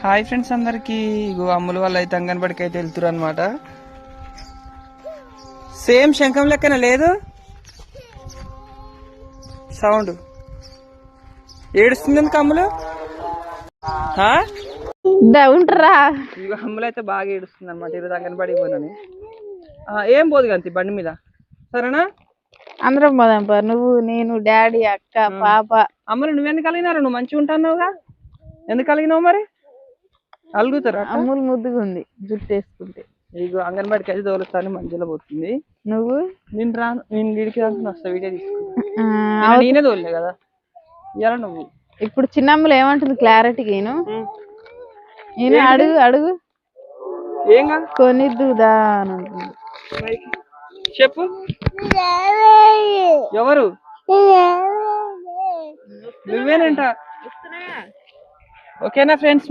Hi friends అందరికి. ఇగో అమ్ముల వాళ్ళు అయితే అంగన్వాడికి అయితే వెళ్తురు అనమాట సేమ్ శంఖం లెక్కన లేదు? సౌండ్. ఏడుస్తుంది ఎందుకు అమ్ములు? ఆ? ఉంటారా ఇగో అమ్ములు అయితే బాగా ఏడుస్తుంది అనమాట ఈరోజు అంగన్వాడికి పోయినని ఆ, ఏం పోదు కంతి బండి మీద. సరేనా? అందరం పోదాం పా. నువ్వు నేను డాడీ అక్క పాప. అమ్ములు నువ్వెందుకు కలిగినారు? నువ్వు మంచిగా ఉంటాన్నావుగా? ఎందుకు కలిగినావు మరి? అలుగుతారా అమ్ములు ముద్దుగా ఉంది జుట్టు వేసుకుంటే. ఇగో అంగన్వాడికి అయితే తోలుస్తాను మంచిలో పోతుంది. నువ్వు? నేను రాను నేను వీడికి రాను వస్తా వీడియో తీసుకుంటా నేనే తోలే కదా? ఇవాళ నువ్వు. ఇప్పుడు చిన్నమ్మలు ఏమంటుంది క్లారిటీగా నేను నేను అడుగు అడుగు. ఏం కాదు. కొనిద్దుదా అని అంటుంది. చెప్పు. ఎవరు? నువ్వేనంట. ఓకేనా ఫ్రెండ్స్?